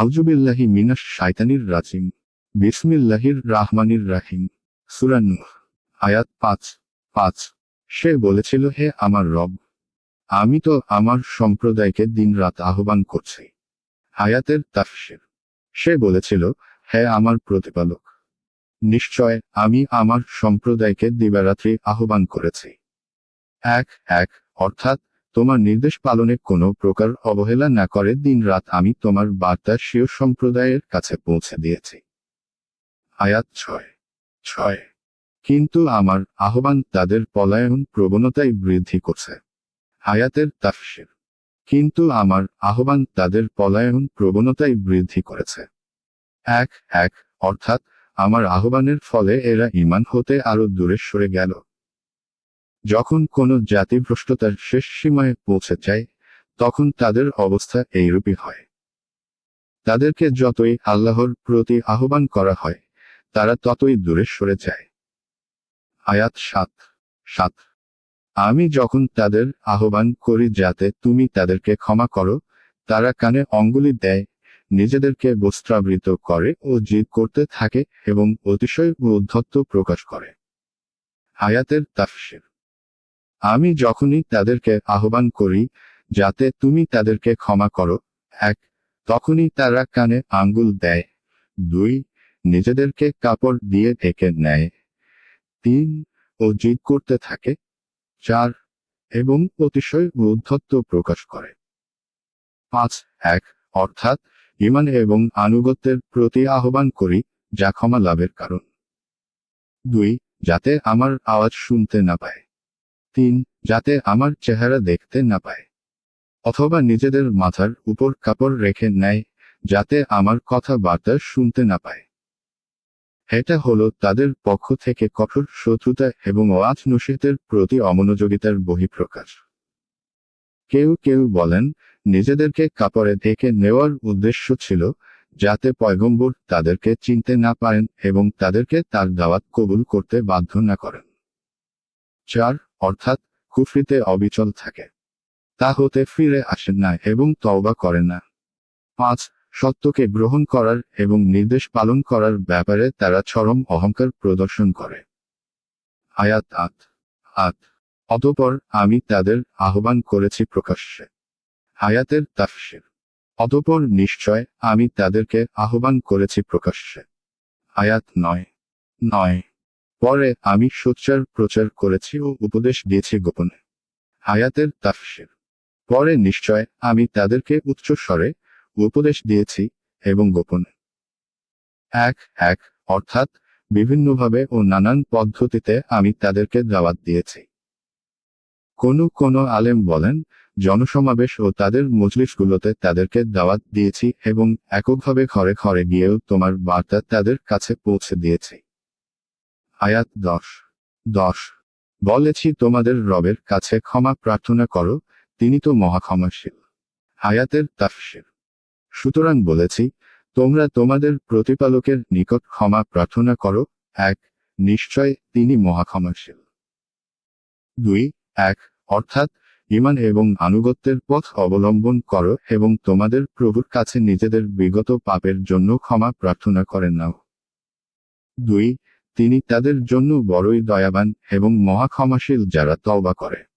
আউজুবিল্লাহি মিনাস শাইতানির রাজিম। বিসমিল্লাহির রাহমানির রাহিম। সুরান্নু আয়াত পাঁচ পাঁচ। সে বলেছিল, হে আমার রব, আমি তো আমার সম্প্রদায়কে দিনরাত আহ্বান করছি। আয়াতের তাফসির। সে বলেছিল, হে আমার প্রতিপালক, নিশ্চয় আমি আমার সম্প্রদায়কে দিবারাত্রি আহ্বান করেছি। এক এক, অর্থাৎ তোমার নির্দেশ পালনে কোনো প্রকার অবহেলা না করে, দিনরাত আমি তোমার বার্তা স্বীয় সম্প্রদায়ের কাছে পৌঁছে দিয়েছি। আয়াত ছয়। ছয়। কিন্তু আমার আহ্বান তাদের পলায়ন প্রবণতায় বৃদ্ধি করছে। আয়াতের তাফসির। কিন্তু আমার আহ্বান তাদের পলায়ন প্রবণতায় বৃদ্ধি করেছে। এক এক, অর্থাৎ আমার আহ্বানের ফলে এরা ইমান হতে আরও দূরে সরে গেল। যখন কোনো জাতি ভ্রষ্টতার শেষ সীমায় পৌঁছে যায়, তখন তাদের অবস্থা এইরূপই হয়। তাদেরকে যতই আল্লাহর প্রতি আহ্বান করা হয়, তারা ততই দূরে সরে যায়। আয়াত সাত। সাত। আমি যখন তাদের আহ্বান করি যাতে তুমি তাদেরকে ক্ষমা করো, তারা কানে অঙ্গুলি দেয়, নিজেদেরকে বস্ত্রাবৃত করে ও জিদ করতে থাকে এবং অতিশয় উদ্ধত্ত প্রকাশ করে। আয়াতের তাফসির। আমি যখনই তাদেরকে আহ্বান করি, যাতে তুমি তাদেরকে ক্ষমা করো, এক, তখনই তারা কানে আঙ্গুল দেয়। দুই, নিজেদেরকে কাপড় দিয়ে ঢেকে নেয়। তিন, ও জিদ করতে থাকে। চার, এবং অতিশয় উদ্ধত্ত প্রকাশ করে। পাঁচ, এক, অর্থাৎ ইমান এবং আনুগত্যের প্রতি আহ্বান করি, যা ক্ষমা লাভের কারণ। দুই, যাতে আমার আওয়াজ শুনতে না পায়। তিন, যাতে আমার চেহারা দেখতে না পায়। অথবা নিজেদের মাথার উপর কাপড় রেখে নেয়, যাতে আমার কথাবার্তা শুনতে না পায়। এটা হলো তাদের পক্ষ থেকে কঠোর শত্রুতা এবং ওয়াজ নসিহতের প্রতি অমনোযোগিতার বহিঃপ্রকাশ। কেউ কেউ বলেন, নিজেদেরকে কাপড়ে ঢেকে নেওয়ার উদ্দেশ্য ছিল, যাতে পয়গম্বর তাদেরকে চিনতে না পারেন এবং তাদেরকে তার দাওয়াত কবুল করতে বাধ্য না করেন। চার অর্থাৎ কুফরিতে অবিচল থাকে। তা হতে ফিরে আসেন না এবং তওবা করেন না। পাঁচ, সত্যকে গ্রহণ করার এবং নির্দেশ পালন করার ব্যাপারে তারা চরম অহংকার প্রদর্শন করে। আয়াত আত আত অতপর আমি তাদের আহ্বান করেছি প্রকাশ্যে। আয়াতের তাফসির। অতপর নিশ্চয় আমি তাদেরকে আহ্বান করেছি প্রকাশ্যে। আয়াত নয়। নয়। পরে আমি সোচ্চার প্রচার করেছি ও উপদেশ দিয়েছি গোপনে। আয়াতের তাফসির। পরে নিশ্চয় আমি তাদেরকে উচ্চ স্বরে উপদেশ দিয়েছি এবং গোপনে। এক এক, অর্থাৎ বিভিন্নভাবে ও নানান পদ্ধতিতে আমি তাদেরকে দাওয়াত দিয়েছি। কোনো কোনো আলেম বলেন, জনসমাবেশ ও তাদের মজলিসগুলোতে তাদেরকে দাওয়াত দিয়েছি এবং এককভাবে ঘরে ঘরে গিয়েও তোমার বার্তা তাদের কাছে পৌঁছে দিয়েছি। আয়াত দশ। দশ। বলেছি তোমাদের রবের কাছে ক্ষমা প্রার্থনা করো, তিনি তো মহাক্ষমাশীল। আয়াতের তাফসির। সুতরাং বলেছি, তোমরা তোমাদের প্রতিপালকের নিকট ক্ষমা প্রার্থনা করো, এক, নিশ্চয় তিনি মহাক্ষমাশীল। দুই, এক, অর্থাৎ ইমান এবং আনুগত্যের পথ অবলম্বন করো এবং তোমাদের প্রভুর কাছে নিজেদের বিগত পাপের জন্য ক্ষমা প্রার্থনা করেন নাও। দুই তিনি তাদের জন্য বড়ই দয়াবান এবং মহাক্ষমাশীল যারা তওবা করে।